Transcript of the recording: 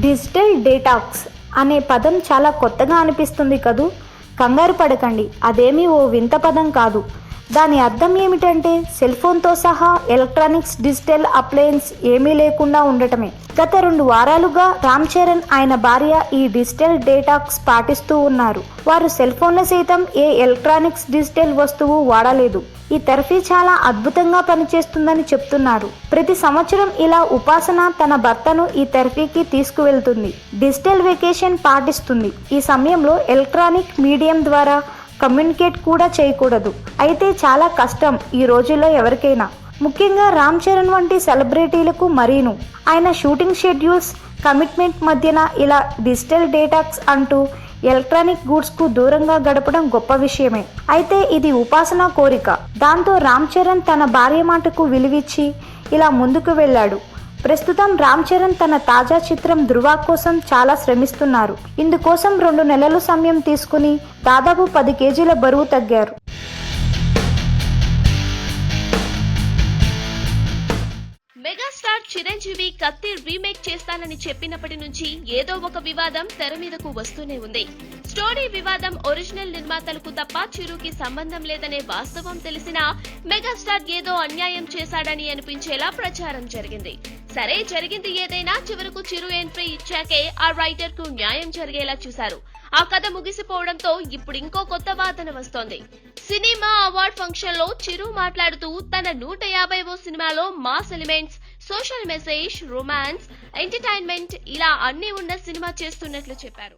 Digital డేటాక్స్ అనే పదం చాలా కొత్తగా అనిపిస్తుంది కదూ? కంగారు పడకండి. అదేమీ ఓ వింత పదం కాదు. దాని అర్థం ఏమిటంటే సెల్ ఫోన్తో సహా ఎలక్ట్రానిక్స్ డిజిటల్ అప్లయన్స్ ఏమీ లేకుండా ఉండటమే. గత రెండు వారాలుగా రామ్ చరణ్ ఆయన భార్య ఈ డిజిటల్ డేటాక్స్ పాటిస్తూ ఉన్నారు. వారు సెల్ ఫోన్ల సైతం ఏ ఎలక్ట్రానిక్స్ డిజిటల్ వస్తువు వాడలేదు. ఈ థెరపీ చాలా అద్భుతంగా పనిచేస్తుందని చెప్తున్నారు. ప్రతి సంవత్సరం ఇలా ఉపాసన తన భర్తను ఈ తెరఫీకి తీసుకువెళ్తుంది. Digital vacation పాటిస్తుంది. ఈ సమయంలో ఎలక్ట్రానిక్ మీడియం ద్వారా కమ్యూనికేట్ కూడా చేయకూడదు. అయితే చాలా కష్టం ఈ రోజుల్లో ఎవరికైనా. ముఖ్యంగా రామ్ చరణ్ వంటి సెలబ్రిటీలకు మరీను. ఆయన షూటింగ్ షెడ్యూల్స్ కమిట్మెంట్ మధ్యన ఇలా డిజిటల్ డేటాక్స్ అంటూ ఎలక్ట్రానిక్ గూడ్స్కు దూరంగా గడపడం గొప్ప విషయమే. అయితే ఇది ఉపాసన కోరిక. దాంతో రామ్ చరణ్ తన భార్య మాటకు విలువిచ్చి ఇలా ముందుకు వెళ్ళాడు. ప్రస్తుతం రామ్ చరణ్ తన తాజా చిత్రం ధృవ కోసం చాలా శ్రమిస్తున్నారు. ఇందుకోసం రెండు నెలలు సమయం తీసుకుని దాదాపు పది కేజీల బరువు తగ్గారు. మెగాస్టార్ చిరంజీవి కత్తి రీమేక్ చేస్తానని చెప్పినప్పటి నుంచి ఏదో ఒక వివాదం తెర మీదకు వస్తూనే ఉంది. స్టోరీ వివాదం ఒరిజినల్ నిర్మాతలకు తప్ప చిరుకి సంబంధం లేదనే వాస్తవం తెలిసినా మెగాస్టార్ ఏదో అన్యాయం చేశాడని అనిపించేలా ప్రచారం జరిగింది. సరే జరిగింది ఏదైనా చివరకు చిరు ఎంట్రీ ఇచ్చాకే ఆ రైటర్కు న్యాయం జరిగేలా చూశారు. ఆ కథ ముగిసిపోవడంతో ఇప్పుడు ఇంకో కొత్త వాదన వస్తోంది. సినిమా అవార్డ్ ఫంక్షన్లో చిరు మాట్లాడుతూ తన నూట యాభైవో సినిమాలో mass elements social message romance entertainment ఇలా అన్ని ఉన్న సినిమా చేస్తున్నట్లు చెప్పారు.